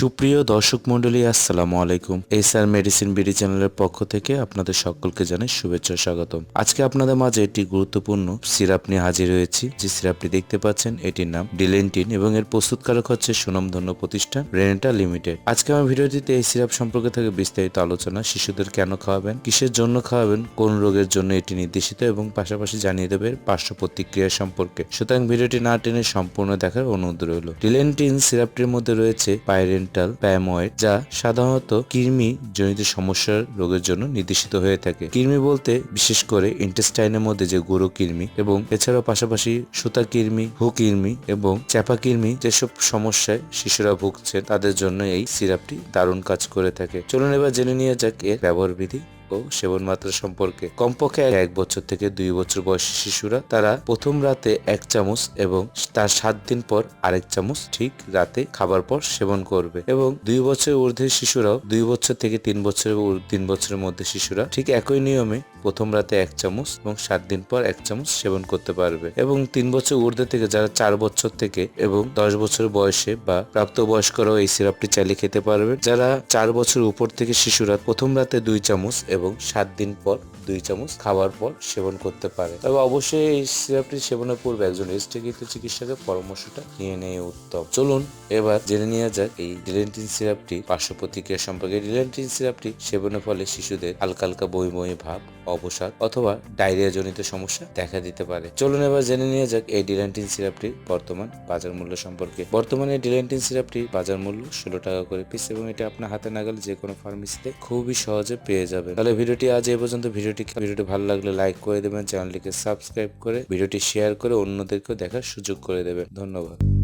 সুপ্রিয় দর্শক মন্ডলী আসসালামু আলাইকুম। এস আর মেডিসিন বিডি চ্যানেলের পক্ষ থেকে আপনাদের সকলকে জানাই শুভেচ্ছা স্বাগতম। আজকে আপনাদের মাঝে একটি গুরুত্বপূর্ণ সিরাপ নিয়ে হাজির হয়েছি। যে সিরাপটি দেখতে পাচ্ছেন, এটির নাম ডিলেন্টিন এবং এর প্রস্তুতকারক হচ্ছে সুনামধন্য প্রতিষ্ঠান রেনেটা লিমিটেড। আজকে আমার ভিডিওটিতে এই সিরাপ সম্পর্কে থাকে বিস্তারিত আলোচনা, শিশুদের কেন খাওয়াবেন, কিসের জন্য খাওয়াবেন, কোন রোগের জন্য এটি নির্দেশিত এবং পাশাপাশি জানিয়ে দেবে পার্শ্ব প্রতিক্রিয়া সম্পর্কে। সুতরাং ভিডিওটি না টেনে সম্পূর্ণ দেখার অনুরোধ রইল। ডিলেন্টিন সিরাপটির মধ্যে রয়েছে পাইরেন্টাল প্যাময়েড যা সাধারণত কৃমি জনিত সমস্যার রোগের জন্য নির্দেশিত হয়ে থাকে। কৃমি বলতে বিশেষ করে ইন্টেস্টাইনের মধ্যে যে গুঁড়ো কৃমি এবং এছাড়াও পাশাপাশি সুতা কৃমি হু কৃমি এবং চ্যাপা কৃমি যেসব সমস্যায় শিশুরা ভুগছে তাদের জন্য এই সিরাপটি দারুণ কাজ করে থাকে। চলুন এবার জেনে নিয়ে যাক এর ব্যবহার বিধি ও সেবন মাত্রা সম্পর্কে। কমপক্ষে এক বছর থেকে দুই বছর বয়সী শিশুরা, তারা প্রথম রাতে এক চামচ এবং তার সাত দিন পর আরেক চামচ ঠিক রাতে খাবার পর সেবন করবে এবং দুই বছর ঊর্ধ্বের শিশুরাও দুই বছর থেকে তিন বছরের ঊর- তিন বছরের মধ্যে শিশুরা ঠিক একই নিয়মে প্রথম রাতে এক চামচ এবং সাত দিন পর এক চামচ সেবন করতে পারবে এবং তিন বছর ঊর্ধ্বে থেকে যারা চার বছর থেকে এবং দশ বছর বয়সে বা প্রাপ্তবয়স্করাও এই সিরাপটি চালিয়ে খেতে পারবে। যারা চার বছর উপর থেকে শিশুরা প্রথম রাতে দুই চামচ এবং সাত দিন পর দুই চামচ খাওয়ার পর সেবন করতে পারে। তবে অবশ্যই এই সিরাপটি সেবনের পূর্বে একজন রেজিস্ট্রিকৃত চিকিৎসকের পরামর্শটা নিয়ে নেওয়া উত্তম। চলুন এবার জেনে নেওয়া যাক এই ডিলেন্টিন সিরাপটি পার্শ্ব প্রতিক্রিয়া সম্পর্কে। ডিলেন্টিন সিরাপটি সেবনের ফলে শিশুদের হালকা হালকা বই বই ভাব, অবসাদ অথবা ডায়রিয়া জনিত সমস্যা দেখা দিতে পারে। চলুন এবার জেনে নিয়ে যাক এই ডিলেন্টিন সিরাপটি বর্তমান বাজার মূল্য সম্পর্কে। বর্তমানে ডিলেন্টিন সিরাপটি বাজার মূল্য ষোলো টাকা করে পিস এবং এটা আপনার হাতে নাগালে যে কোনো ফার্মেসিতে খুবই সহজে পেয়ে যাবেন। তাহলে ভিডিওটি আজ এ পর্যন্ত। ভিডিওটি ভিডিওটি ভালো লাগলে লাইক করে দেবেন, চ্যানেলটিকে সাবস্ক্রাইব করে ভিডিওটি শেয়ার করে অন্যদেরকেও দেখার সুযোগ করে দেবেন। ধন্যবাদ।